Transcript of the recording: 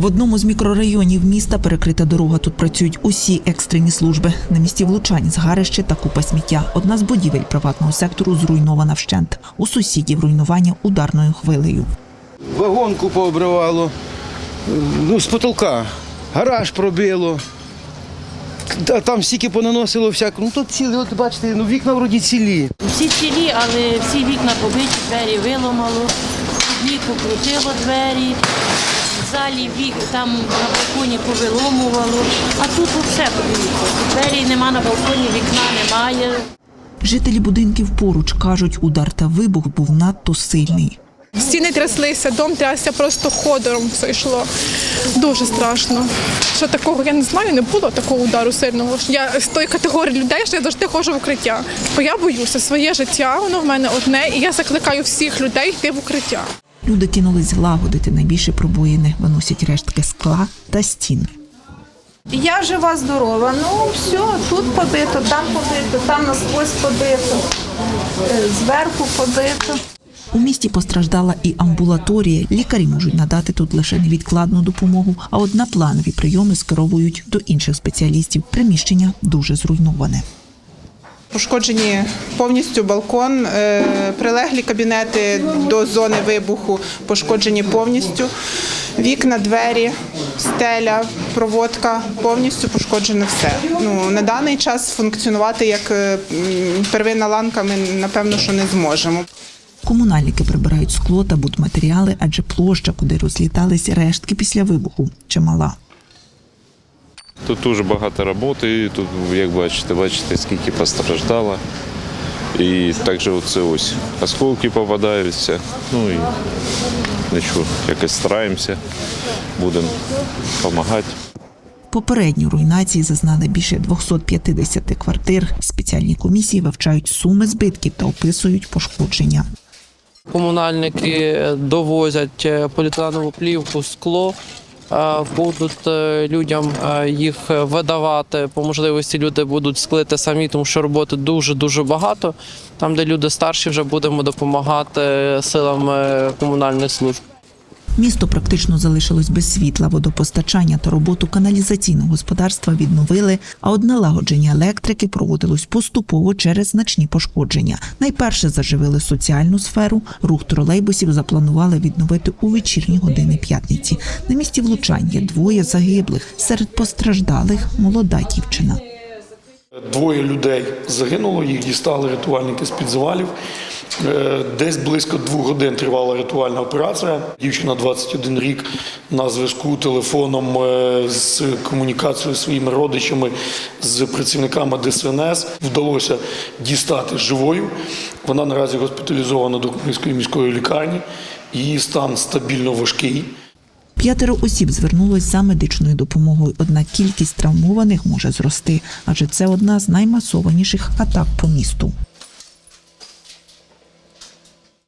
В одному з мікрорайонів міста перекрита дорога. Тут працюють усі екстрені служби. На місці влучань згарище та купа сміття. Одна з будівель приватного сектору зруйнована вщент. У сусідів руйнування ударною хвилею. Вагонку пообривало, ну, з потолка, гараж пробило. Та Там стільки понаносило всяку. Ну тут цілі, от бачите, ну вікна вроді цілі. Всі цілі, але всі вікна побиті, двері виламало, вікні покрутило двері, залі вік там на балконі повиломувало, а тут все подивіться. Двері нема на балконі, вікна немає. Жителі будинків поруч кажуть, удар та вибух був надто сильний. Стіни тряслися, дом трясся просто ходором все йшло. Дуже страшно. Що такого я не знаю, не було такого удару сильного. Я з тої категорії людей, що я завжди ходжу в укриття. Бо я боюся своє життя, воно в мене одне, і я закликаю всіх людей йти в укриття. Люди кинулись лагодити найбільше пробоїни, виносять рештки скла та стін. Я жива, здорова. Ну все, тут побито, там побито, там насквозь побито, е, зверху побито. У місті постраждала і амбулаторія. Лікарі можуть надати тут лише невідкладну допомогу, а от на планові прийоми скеровують до інших спеціалістів. Приміщення дуже зруйноване. Пошкоджені повністю балкон, е, прилеглі кабінети до зони вибуху пошкоджені повністю. Вікна, двері, стеля, проводка повністю пошкоджено все. Ну на даний час функціонувати як е, первинна ланка ми напевно що не зможемо. Комунальники прибирають скло та будматеріали, адже площа, куди розлітались рештки після вибуху, чимала. Тут дуже багато роботи, і тут, як бачите, бачите, скільки постраждало. І також оце ось осколки попадаються. Ну і нічого, якось стараємося, будемо допомагати. Попередньо руйнації зазнали більше 250 квартир. Спеціальні комісії вивчають суми збитків та описують пошкодження. Комунальники довозять е, поліетиленову плівку, скло. Е, Будуть е, людям е, їх видавати. По можливості люди будуть склити самі, тому що роботи дуже дуже багато. Там, де люди старші, вже будемо допомагати силам комунальних служб. Місто практично залишилось без світла, водопостачання та роботу каналізаційного господарства відновили, а от налагодження електрики проводилось поступово через значні пошкодження. Найперше заживили соціальну сферу. Рух тролейбусів запланували відновити у вечірні години п'ятниці. На місці влучань є двоє загиблих. Серед постраждалих молода дівчина. Двоє людей загинуло, їх дістали рятувальники з-під завалів. Е, Десь близько двох годин тривала рятувальна операція. Дівчина 21 рік на зв'язку телефоном е, з комунікацією зі своїми родичами, з працівниками ДСНС вдалося дістати живою. Вона наразі госпіталізована до Хмельницької міської лікарні. Її стан стабільно важкий. П'ятеро осіб звернулось за медичною допомогою, однак кількість травмованих може зрости, адже це одна з наймасованіших атак по місту.